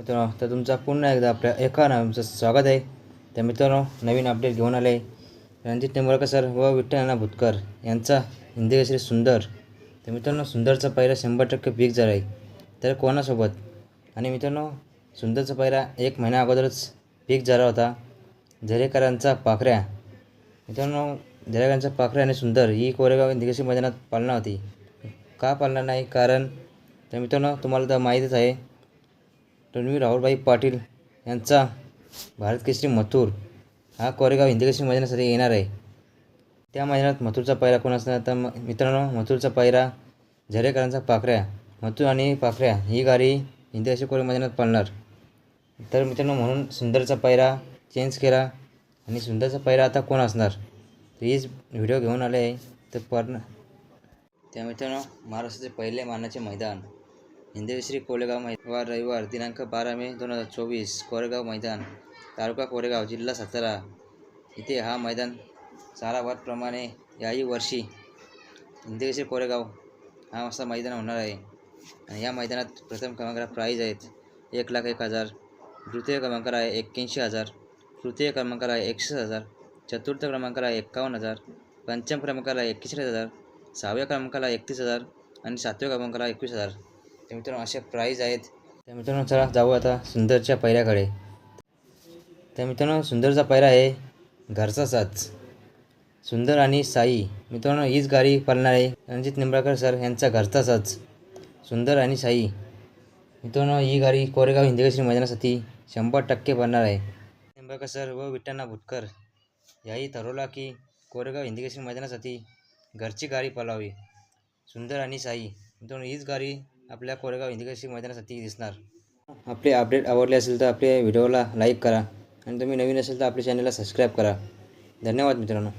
मित्रांनो तर तुमचा पुन्हा एकदा आपल्या एका नावाचं स्वागत आहे. तर मित्रांनो नवीन अपडेट घेऊन आले रणजित निंबाळकर सर व विठ्ठलना भुतकर यांचा हिंदी श्री सुंदर. तर मित्रांनो सुंदरचा पहिला शंभर टक्के पीक झाला आहे तर कोणासोबत? आणि मित्रांनो सुंदरचा पहिला एक महिना अगोदरच पीक झाला होता. झरेकरांचा पाखऱ्या. मित्रांनो झरेकरांचा पाखऱ्या आणि सुंदर ही कोरेगाव दिगशी मैदानात पालना होती. का पालना नाही? कारण तर मित्रांनो तुम्हाला तर माहीतच आहे रणवीर राहुलभाई पाटील यांचा भारत केसरी मथुर हा कोरेगाव हिंदी केसरी मैदानासाठी येणार आहे. त्या मैदानात मथुरचा पायरा कोण असणार? तर मित्रांनो मथुरचा पायरा झरेकरांचा पाखऱ्या. मथुर आणि पाखऱ्या ही गाडी हिंदी केसरी कोरेगाव मैदानात पाळणार. तर मित्रांनो म्हणून सुंदरचा पायरा चेंज केला आणि सुंदरचा पायरा आता कोण असणार? हीच व्हिडिओ घेऊन आले आहे. तर पण त्या मित्रांनो महाराष्ट्राचे पहिले मानाचे मैदान. हिंदवेश्री कोरेगाव मैदान रविवार दिनांक बारा मे दोन हजार चोवीस कोरेगाव मैदान तालुका कोरेगाव जिल्हा सातारा. इथे हा मैदान चारा याही वर्षी हिंदवेश्री कोरेगाव हा असा मैदान होणार आहे. आणि या मैदानात प्रथम क्रमांकाला प्राईज आहेत. एक लाख एक हजार. द्वितीय क्रमांकाला आहे एक्क्याऐंशी हजार. तृतीय क्रमांकाला आहे एकशे हजार. चतुर्थ क्रमांकाला आहे एक्कावन्न हजार. पंचम क्रमांकाला आहे एक्केचाळीस हजार. सहाव्या क्रमांकाला एकतीस हजार. आणि सातव्या क्रमांकाला एकवीस हजार. तर मित्रांनो असे प्राईज आहेत. तर मित्रांनो चला जाऊ आता सुंदरच्या पैऱ्याकडे. तर मित्रांनो सुंदरचा पैरा आहे घरचा साच सुंदर आणि साई. मित्रांनो हीच गाडी पालणार आहे. रणजित निंबाळकर सर यांचा घरचा साच सुंदर आणि साई. मित्रांनो ही गाडी कोरेगाव हिंदकेश्री मैदानासाठी शंभर टक्के पडणार आहे. निंबाळकर सर व विठ्ठलना भुटकर याही ठरवला की कोरेगाव हिंदकेश्री मैदानासाठी घरची गाडी पळावी. सुंदर आणि साई. मित्रांनो हीच गाडी आपल्या कोरेगाव हिंदकेश्री मैदानासाठी दिसणार. आपले अपडेट आवडले असेल तर आपल्या व्हिडिओला लाईक करा आणि तुम्ही नवीन असेल तर आपल्या चॅनलला सबस्क्राईब करा. धन्यवाद मित्रांनो.